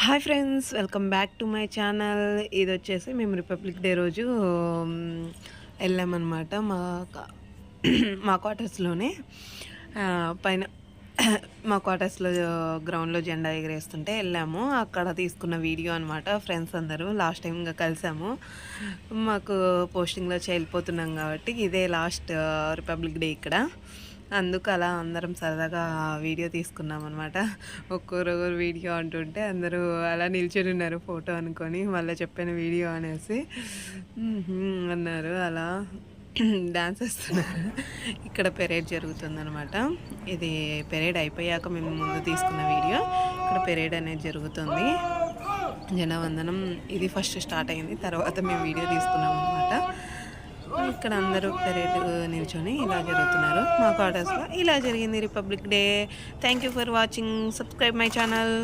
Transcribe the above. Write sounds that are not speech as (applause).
Hi friends welcome back to my channel. ఇది వచ్చేసి మేము రిపబ్లిక్ డే రోజు వెళ్ళామన్నమాట మా (clears throat) మా క్వార్టర్స్లోనే. పైన (clears throat) మా క్వార్టర్స్లో గ్రౌండ్లో జెండా ఎగిరేస్తుంటే వెళ్ళాము. అక్కడ తీసుకున్న వీడియో అనమాట ఫ్రెండ్స్ అందరూ లాస్ట్ టైం ఇంకా కలిసాము. మాకు పోస్టింగ్లో వెళ్ళిపోతున్నాం కాబట్టి ఇదే లాస్ట్ రిపబ్లిక్ డే ఇక్కడ. అందుకు అలా అందరం సరదాగా వీడియో తీసుకున్నాం అనమాట ఒక్కొక్కరు వీడియో అంటుంటే అందరూ అలా నిల్చొని ఉన్నారు ఫోటో అనుకొని మళ్ళీ చెప్పిన వీడియో అనేసి. అన్నారు. అలా డాన్స్ వేస్తున్నారు. ఇక్కడ పెరేడ్ జరుగుతుందనమాట ఇది పెరేడ్ అయిపోయాక మేము ముందు తీసుకున్న వీడియో. ఇక్కడ పెరేడ్ అనేది జరుగుతుంది. జనవందనం ఇది ఫస్ట్ స్టార్ట్ అయింది. తర్వాత మేము వీడియో తీసుకున్నాం అనమాట ఇక్కడ అందరూ పెరేడ్ నిల్చొని ఇలా జరుగుతున్నారు. మా క్వార్టర్స్లో ఇలా జరిగింది republic day. Thank you for watching. Subscribe my channel.